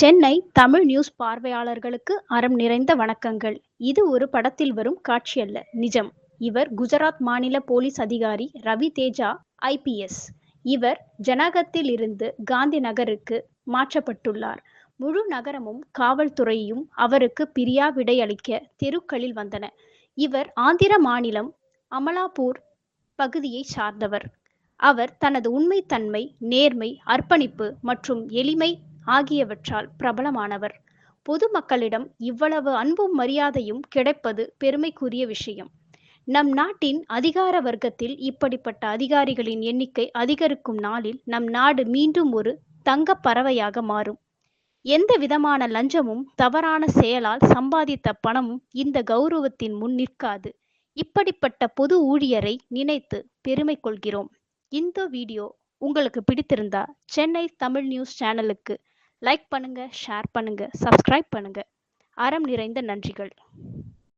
Chennai Tamil news பார்வையாளர்களுக்கு அறம் நிறைந்த வணக்கங்கள். இது ஒரு படத்தில் வரும் காட்சி அல்ல நிஜம். இவர் குஜராத் மாநில போலீஸ் அதிகாரி ரவி தேஜா ஐபிஎஸ் இவர் ஜனகத்தில் இருந்து காந்தி நகருக்கு மாற்றப்பட்டுள்ளார். முழு நகரமும் காவல்துறையும் அவருக்கு பிரியா விடை அளிக்க தெருக்களில் வந்தன. இவர் ஆந்திர மாநிலம் அமலாப்பூர் பகுதியை சார்ந்தவர். அவர் தனது உண்மைத்தன்மை நேர்மை அர்ப்பணிப்பு மற்றும் எளிமை ஆகியவற்றால் பிரபலமானவர். பொதுமக்களிடம் இவ்வளவு அன்பும் மரியாதையும் கிடைப்பது பெருமைக்குரிய விஷயம். நம் நாட்டின் அதிகார வர்க்கத்தில் இப்படிப்பட்ட அதிகாரிகளின் எண்ணிக்கை அதிகரிக்கும் நாளில் நம் நாடு மீண்டும் ஒரு தங்க பறவையாக மாறும். எந்த விதமான லஞ்சமும் தவறான செயலால் சம்பாதித்த பணமும் இந்த கௌரவத்தின் முன் நிற்காது. இப்படிப்பட்ட பொது ஊழியரை நினைத்து பெருமை கொள்கிறோம். இந்த வீடியோ உங்களுக்கு பிடித்திருந்தா சென்னை தமிழ் நியூஸ் சேனலுக்கு லைக் பண்ணுங்கள் ஷேர் பண்ணுங்கள் சப்ஸ்கிரைப் பண்ணுங்கள் அறம் நிறைந்த நன்றிகள்.